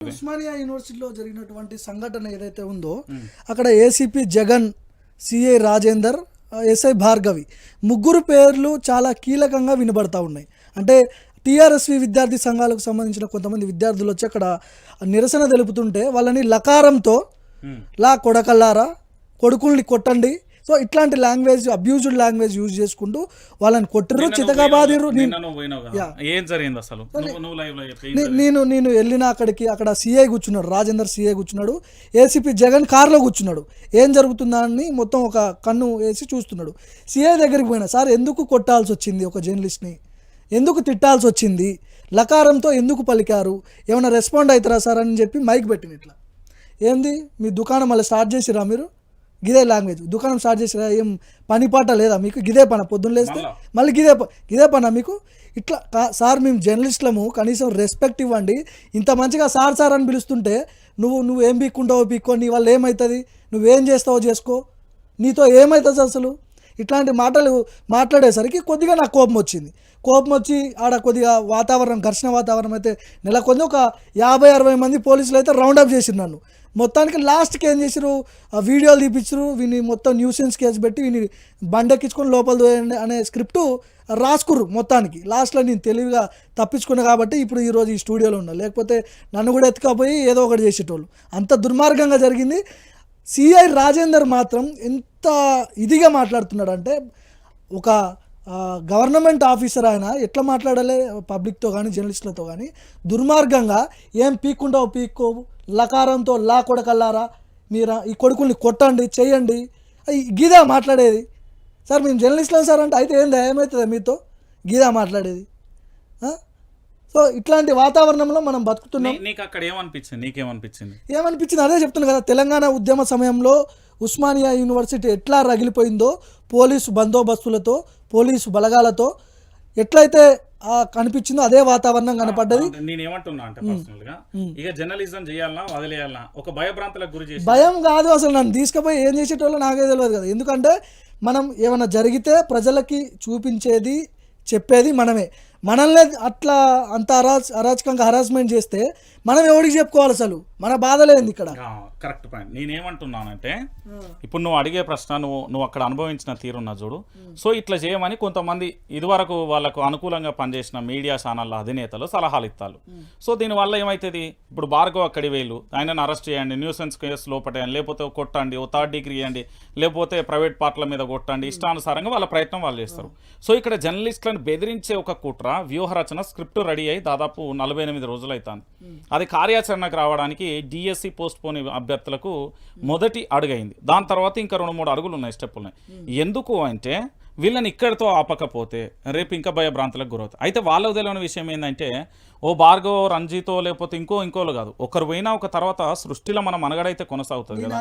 ఉస్మానియా యూనివర్సిటీలో జరిగినటువంటి సంఘటన ఏదైతే ఉందో అక్కడ ACP Jagan CI Rajender SI Bhargavi ముగ్గురు పేర్లు చాలా కీలకంగా వినబడతా ఉన్నాయి. అంటే టీఆర్ఎస్వి విద్యార్థి సంఘాలకు సంబంధించిన కొంతమంది విద్యార్థులు వచ్చి అక్కడ నిరసన తెలుపుతుంటే వాళ్ళని లకారంతో లా కొడకల్లారా కొడుకుల్ని కొట్టండి సో ఇట్లాంటి లాంగ్వేజ్ అబ్యూజ్డ్ లాంగ్వేజ్ యూజ్ చేసుకుంటూ వాళ్ళని ఏం జరిగింది అసలు? చెప్పి నే- నేను నేను వెళ్ళిన అక్కడికి అక్కడ సీఐ కూర్చున్నాడు రాజేందర్ సీఐ కూర్చున్నాడు ఏసీపీ జగన్ కార్లో కూర్చున్నాడు. ఏం జరుగుతుందా అని మొత్తం ఒక కన్ను వేసి చూస్తున్నాడు. సీఐ దగ్గరికి పోయినా సార్ ఎందుకు కొట్టాల్సి వచ్చింది ఒక జర్నలిస్ట్ని? ఎందుకు తిట్టాల్సి వచ్చింది? లకారంతో ఎందుకు పలికారు? ఏమైనా రెస్పాండ్ అవుతారా సార్? అని చెప్పి మైక్ పెట్టిన ఇట్లా. ఏంది? మీ దుకాణం మళ్ళీ స్టార్ట్ చేసిరా మీరు? గిదే లాంగ్వేజ్. దుకాణం స్టార్ట్ చేసిరా ఏం పని పాట లేదా మీకు? గిదే పన పొద్దున్న లేస్తే మళ్ళీ? గిదే గిదే పనా మీకు? ఇట్లా సార్ మేము జర్నలిస్టులము కనీసం రెస్పెక్ట్ ఇవ్వండి. ఇంత మంచిగా సార్ సార్ అని పిలుస్తుంటే నువ్వు నువ్వు ఏం పీక్కుంటావో పీక్కో నీ వల్ల ఏమవుతుంది నువ్వేం చేస్తావో చేసుకో. నీతో ఏమవుతుంది అసలు? ఇట్లాంటి మాటలు మాట్లాడేసరికి కొద్దిగా నాకు కోపం వచ్చింది. కోపం వచ్చి ఆడ కొద్దిగా వాతావరణం ఘర్షణ వాతావరణం అయితే నెలకొంది. ఒక యాభై అరవై మంది పోలీసులు అయితే రౌండప్ చేసిరు నన్ను. మొత్తానికి లాస్ట్కి ఏం చేసిరు ఆ వీడియోలు తీపించరు వీని మొత్తం న్యూసెన్స్ కేసు పెట్టి వీని బండెక్కించుకొని లోపల దోయండి అనే స్క్రిప్టు రాసుకుర్రు మొత్తానికి. లాస్ట్లో నేను తెలివిగా తప్పించుకున్నా కాబట్టి ఇప్పుడు ఈరోజు ఈ స్టూడియోలో ఉన్నా. లేకపోతే నన్ను కూడా ఎత్తుకపోయి ఏదో ఒకటి చేసేటోళ్ళు. అంత దుర్మార్గంగా జరిగింది. సిఐ రాజేందర్ మాత్రం ఎంత ఇదిగా మాట్లాడుతున్నాడు అంటే ఒక గవర్నమెంట్ ఆఫీసర్ ఆయన ఎట్లా మాట్లాడాలి పబ్లిక్తో కానీ జర్నలిస్టులతో కానీ దుర్మార్గంగా ఏం పీక్కుంటావు పీక్కోవు లకారంతో లా కొడకల్లారా మీరు ఈ కొడుకుల్ని కొట్టండి చేయండి గీదా మాట్లాడేది. సార్ మేము జర్నలిస్టులం సార్ అంటే అయితే ఏం దయమవుతుంది మీతో? గీదా మాట్లాడేది. సో ఇట్లాంటి వాతావరణంలో మనం బతుకుతున్నాం. నీకు అక్కడ ఏమనిపించింది? నీకేమనిపించింది? ఏమనిపించింది? అదే చెప్తున్నా కదా తెలంగాణ ఉద్యమ సమయంలో ఉస్మానియా యూనివర్సిటీ ఎట్లా రగిలిపోయిందో పోలీసు బందోబస్తులతో పోలీసు బలగాలతో ఎట్లయితే కనిపించిందో అదే వాతావరణం కనపడ్డది. నేను ఏమంటున్నా అంటే పర్సనల్గా ఇక జర్నలిజం చేయాలన్నా వదిలేయాలన్నా ఒక భయభ్రాంతులకు గురి చేసి భయం కాదు అసలు నన్ను తీసుకుపోయి ఏం చేసేటోళ్ళో నాకే తెలియదు కదా. ఎందుకంటే మనం ఏమైనా జరిగితే ప్రజలకి చూపించేది చెప్పేది మనమే. మనల్ని అట్లా అంత అరాచ అరాచకంగా హరాస్మెంట్ చేస్తే మనం ఎవరికి చెప్పుకోవాలి అసలు? మన బాధ లేదు ఇక్కడ? కరెక్ట్ పాయింట్ నేనేమంటున్నానంటే ఇప్పుడు నువ్వు అడిగే ప్రశ్న నువ్వు నువ్వు అక్కడ అనుభవించిన తీరున్న చూడు. సో ఇట్లా చేయమని కొంతమంది ఇదివరకు వాళ్ళకు అనుకూలంగా పనిచేసిన మీడియా ఛానళ్ళ అధినేతలు సలహాలు ఇస్తారు సో దీనివల్ల ఏమవుతుంది ఇప్పుడు భార్గవ్ అక్కడి వేలు ఆయనను అరెస్ట్ చేయండి న్యూసెన్స్ కేసు లోపటేయండి లేకపోతే కొట్టండి ఓ థర్డ్ డిగ్రీ ఇవ్వండి లేకపోతే ప్రైవేట్ పార్ట్ల మీద కొట్టండి ఇష్టానుసారంగా వాళ్ళ ప్రయత్నం వాళ్ళు చేస్తారు. సో ఇక్కడ జర్నలిస్టులను బెదిరించే ఒక కుట్ర వ్యూహరచన స్క్రిప్ట్ రెడీ అయ్యి దాదాపు నలభై ఎనిమిది రోజులు అవుతుంది అది కార్యాచరణకు రావడానికి డిఎస్సి పోస్ట్ పోన్ అభ్యర్థులకు మొదటి అడుగైంది. దాని తర్వాత ఇంకా రెండు మూడు అడుగులు ఉన్నాయి స్టెప్ ఉన్నాయి ఎందుకు అంటే వీళ్ళని ఇక్కడితో ఆపకపోతే రేపు ఇంకా భయభ్రాంతులకు గురవుతాయి. అయితే వాళ్ళకు తెలియని విషయం ఏంటంటే ఓ భార్గవ్ రంజితో లేకపోతే ఇంకో ఇంకోలు కాదు. ఒకరు పోయినా ఒక తర్వాత సృష్టిలో మన మనగడైతే కొనసాగుతుంది కదా.